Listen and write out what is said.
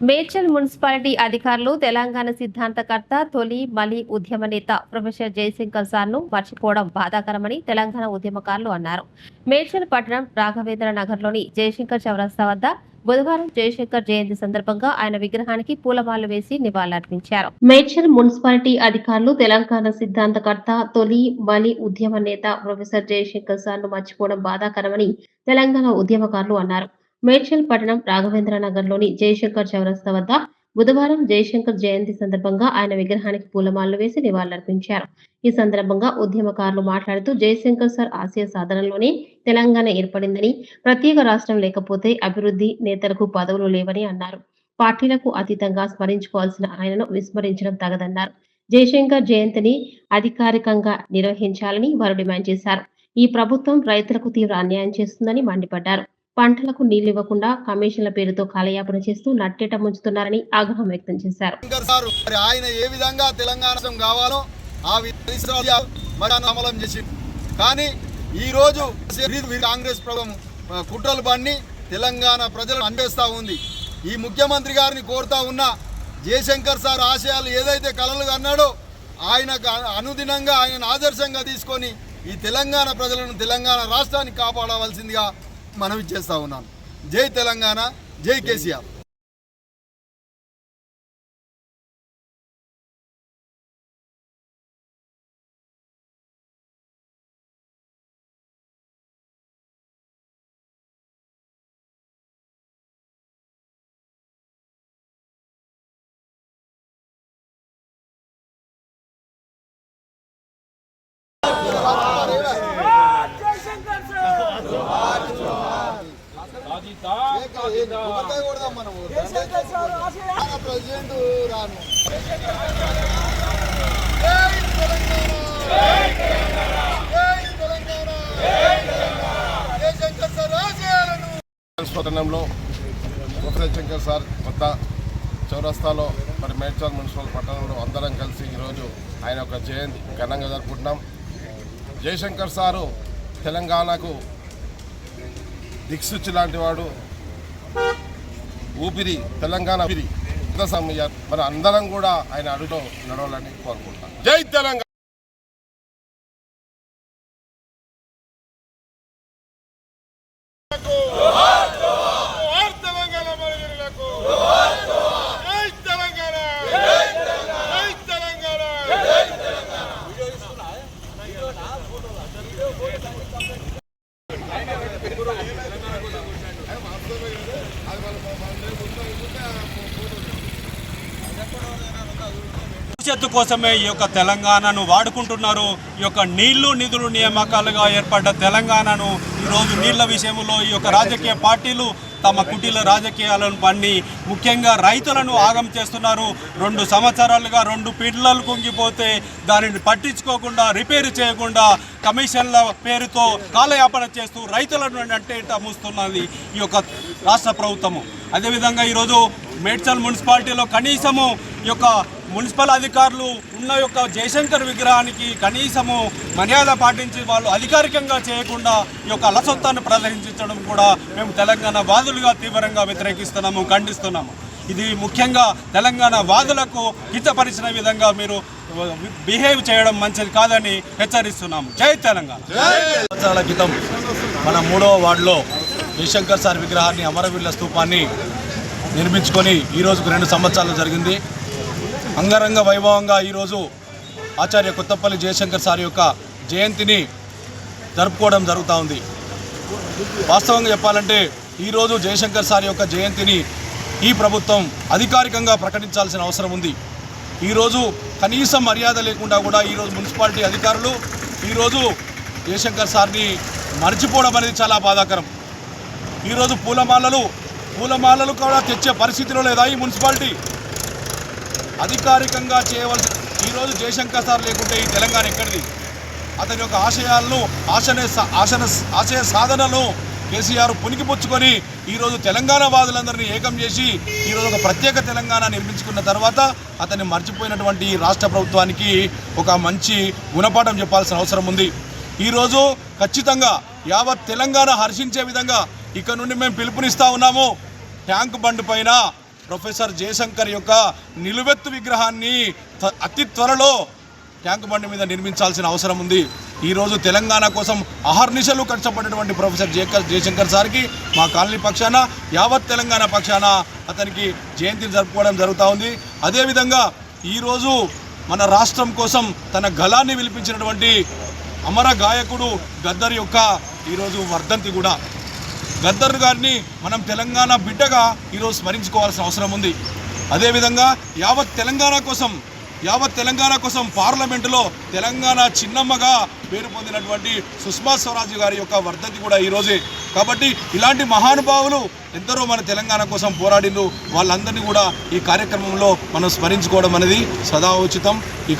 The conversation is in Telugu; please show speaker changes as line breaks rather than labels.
మేడ్చల్ మున్సిపాలిటీ అధికారులు తెలంగాణ సిద్ధాంతకర్త తొలి మలి ఉద్యమ నేత ప్రొఫెసర్ జయశంకర్ సార్ను మర్చిపోవడం బాధాకరమని తెలంగాణ ఉద్యమకారులు అన్నారు. మేడ్చల్ పట్టణం రాఘవేంద్ర నగర్లోని జయశంకర్ చౌరస్తా వద్ద బుధవారం జయశంకర్ జయంతి సందర్భంగా ఆయన విగ్రహానికి పూలమాలు వేసి నివాళులర్పించారు. మేడ్చల్ మున్సిపాలిటీ అధికారులు తెలంగాణ సిద్ధాంతకర్త తొలి మలి ఉద్యమ నేత ప్రొఫెసర్ జయశంకర్ సార్ను మర్చిపోవడం బాధాకరమని తెలంగాణ ఉద్యమకారులు అన్నారు. మేడ్చల్ పట్టణం రాఘవేంద్ర నగర్లోని జయశంకర్ చౌరస్తా వద్ద బుధవారం జయశంకర్ జయంతి సందర్భంగా ఆయన విగ్రహానికి పూలమాలలు వేసి నివాళులర్పించారు. ఈ సందర్భంగా ఉద్యమకారులు మాట్లాడుతూ జయశంకర్ సార్ ఆశయ సాధనలోనే తెలంగాణ ఏర్పడిందని ప్రత్యేక రాష్ట్రం లేకపోతే అభివృద్ధి నేతలకు పదవులు లేవని అన్నారు. పార్టీలకు అతీతంగా స్మరించుకోవాల్సిన ఆయనను విస్మరించడం తగదన్నారు. జయశంకర్ జయంతిని అధికారికంగా నిర్వహించాలని వారు డిమాండ్ చేశారు. ఈ ప్రభుత్వం రైతులకు తీవ్ర అన్యాయం చేస్తుందని మండిపడ్డారు. పంటలకు నీళ్ళివ్వకుండా కమిషన్ల పేరుతో కాలయాపన చేస్తూ నట్టేట ముంచుతున్నారని ఆగ్రహం వ్యక్తం చేశారు.
సార్ మరి ఆయన ఏ విధంగా తెలంగాణ కావాలో ఆ అమలం చేసి కానీ ఈ రోజు కాంగ్రెస్ ప్రభుత్వం కుట్రలు బండి తెలంగాణ ప్రజలను అందేస్తా ఉంది. ఈ ముఖ్యమంత్రి గారిని కోరుతా ఉన్నా జయశంకర్ సార్ ఆశయాలు ఏదైతే కలలు అన్నాడో ఆయనకు అనుదినంగా ఆయనను ఆదర్శంగా తీసుకొని ఈ తెలంగాణ ప్రజలను తెలంగాణ రాష్ట్రాన్ని కాపాడవలసిందిగా మనవి చేస్తా ఉన్నాను. జై తెలంగాణ జై కేసీఆర్. ప్రెసిడెంట్ రాను
పట్టణంలో ప్రొఫెసర్ శంకర్ సార్ కొత్త చౌరస్తాలో మరి మేడ్చల్ మున్సిపల్ పట్టణంలో అందరం కలిసి ఈరోజు ఆయన ఒక జయంతి ఘనంగా జరుపుకుంటున్నాం. జయశంకర్ సారు తెలంగాణకు దిక్సూచి లాంటి వాడు. ఊపిరి తెలంగాణ ఊపిరి. సమయ. మరి అందరం కూడా ఆయన అడుగులో నడవాలని కోరుకుంటాం జై తెలంగాణ
జోహార్ తెలంగాణ మహిళలకు జై తెలంగాణ జై తెలంగాణ
భవిష్యత్తు కోసమే ఈ యొక్క తెలంగాణను వాడుకుంటున్నారు. ఈ యొక్క నీళ్ళు నిధులు నియామకాలుగా ఏర్పడ్డ తెలంగాణను ఈరోజు నీళ్ళ విషయంలో ఈ యొక్క రాజకీయ పార్టీలు తమ కుటీల రాజకీయాలను పండి ముఖ్యంగా రైతులను ఆగం చేస్తున్నారు. రెండు సంవత్సరాలుగా రెండు పిల్లలు కుంగిపోతే దానిని పట్టించుకోకుండా రిపేర్ చేయకుండా కమిషన్ల పేరుతో కాలయాపన చేస్తూ రైతులను అంటే మూస్తున్నది ఈ యొక్క రాష్ట్ర ప్రభుత్వము. అదేవిధంగా ఈరోజు మేడ్చల్ మున్సిపాలిటీలో కనీసము ఈ యొక్క మున్సిపల్ అధికారులు ఉన్న యొక్క జయశంకర్ విగ్రహానికి కనీసము మర్యాద పాటించి వాళ్ళు అధికారికంగా చేయకుండా ఈ యొక్క అలసత్వాన్ని ప్రదర్శించడం కూడా మేము తెలంగాణ వాదులుగా తీవ్రంగా వ్యతిరేకిస్తున్నాము ఖండిస్తున్నాము. ఇది ముఖ్యంగా తెలంగాణ వాదులకు కించపరిచిన విధంగా మీరు బిహేవ్ చేయడం మంచిది కాదని హెచ్చరిస్తున్నాము. జై తెలంగాణ.
సంవత్సరాల క్రితం మన మూడవ వార్డులో జయశంకర్ సార్ విగ్రహాన్ని అమరవీరుల స్తూపాన్ని నిర్మించుకొని ఈ రోజుకు రెండు సంవత్సరాలు జరిగింది. అంగరంగ వైభవంగా ఈరోజు ఆచార్య కొత్తపల్లి జయశంకర్ సార్ యొక్క జయంతిని జరుపుకోవడం జరుగుతూ ఉంది. వాస్తవంగా చెప్పాలంటే ఈరోజు జయశంకర్ సార్ యొక్క జయంతిని ఈ ప్రభుత్వం అధికారికంగా ప్రకటించాల్సిన అవసరం ఉంది. ఈరోజు కనీసం మర్యాద లేకుండా కూడా ఈరోజు మున్సిపాలిటీ అధికారులు ఈరోజు జయశంకర్ సార్ని మర్చిపోవడం అనేది చాలా బాధాకరం. ఈరోజు పూలమాలలు పూలమాలలు కూడా తెచ్చే పరిస్థితిలో లేదా ఈ మున్సిపాలిటీ అధికారికంగా చేయవలసిన ఈరోజు జయశంకర్ సార్ లేకుంటే ఈ తెలంగాణ ఎక్కడిది? అతని యొక్క ఆశయాలను ఆశనే ఆశన ఆశయ సాధనను కేసీఆర్ పునికిపుచ్చుకొని ఈరోజు తెలంగాణ వాదులందరినీ ఏకం చేసి ఈరోజు ఒక ప్రత్యేక తెలంగాణ నిర్మించుకున్న తర్వాత అతన్ని మర్చిపోయినటువంటి ఈ రాష్ట్ర ప్రభుత్వానికి ఒక మంచి గుణపాఠం చెప్పాల్సిన అవసరం ఉంది. ఈరోజు ఖచ్చితంగా యావత్ తెలంగాణ హర్షించే విధంగా ఇక్కడ నుండి మేము పిలుపునిస్తూ ఉన్నాము. ట్యాంక్ బండ్ పైన ప్రొఫెసర్ జయశంకర్ యొక్క నిలువెత్తు విగ్రహాన్ని అతి త్వరలో ట్యాంక్ బండి మీద నిర్మించాల్సిన అవసరం ఉంది. ఈరోజు తెలంగాణ కోసం అహర్నిశలు కష్టపడినటువంటి ప్రొఫెసర్ జేకర్ జయశంకర్ సార్కి మా కాలనీ పక్షాన యావత్ తెలంగాణ పక్షాన అతనికి జయంతిని జరుపుకోవడం జరుగుతూ ఉంది. అదేవిధంగా ఈరోజు మన రాష్ట్రం కోసం తన గళాన్ని విలిపించినటువంటి అమర గాయకుడు గద్దర్ యొక్క ఈరోజు వర్ధంతి కూడా. గద్దర్ గారిని మనం తెలంగాణ బిడ్డగా ఈరోజు స్మరించుకోవాల్సిన అవసరం ఉంది. అదేవిధంగా యావత్ తెలంగాణ కోసం యావత్ తెలంగాణ కోసం పార్లమెంటులో తెలంగాణ చిన్నమ్మగా పేరు పొందినటువంటి సుష్మా స్వరాజ్ గారి యొక్క వర్ధంతి కూడా ఈరోజే కాబట్టి ఇలాంటి మహానుభావులు ఎందరో మన తెలంగాణ కోసం పోరాడిండ్రు వాళ్ళందరినీ కూడా ఈ కార్యక్రమంలో మనం స్మరించుకోవడం అనేది సదా ఉచితం.